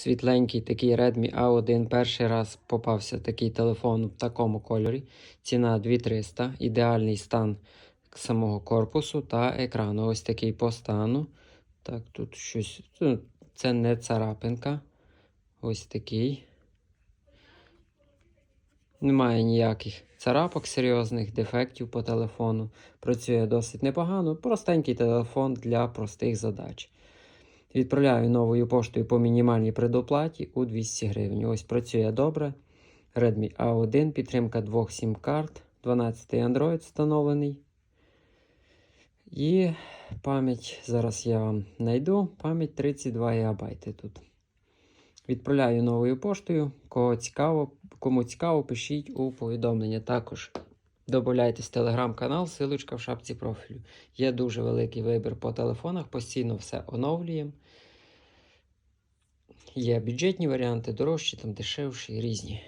Світленький такий Redmi A1. Перший раз попався такий телефон в такому кольорі. Ціна 2300. Ідеальний стан самого корпусу та екрану. Ось такий по стану. Так, тут щось. ну, Це не царапинка. Ось такий. Немає ніяких царапок серйозних, дефектів по телефону. Працює досить непогано. Простенький телефон для простих задач. Відправляю новою поштою по мінімальній предоплаті у 200 гривень. Ось працює добре. Redmi A1, підтримка двох сім-карт, 12 Android встановлений. І пам'ять, зараз я вам знайду, пам'ять 32 ГБ тут. Відправляю новою поштою. Кого цікаво, кому цікаво, пишіть у повідомлення. Також Добавляйтесь в телеграм-канал, силочка в шапці профілю. Є дуже великий вибір по телефонах, постійно все оновлюємо. Є бюджетні варіанти, дорожчі, там дешевші, різні.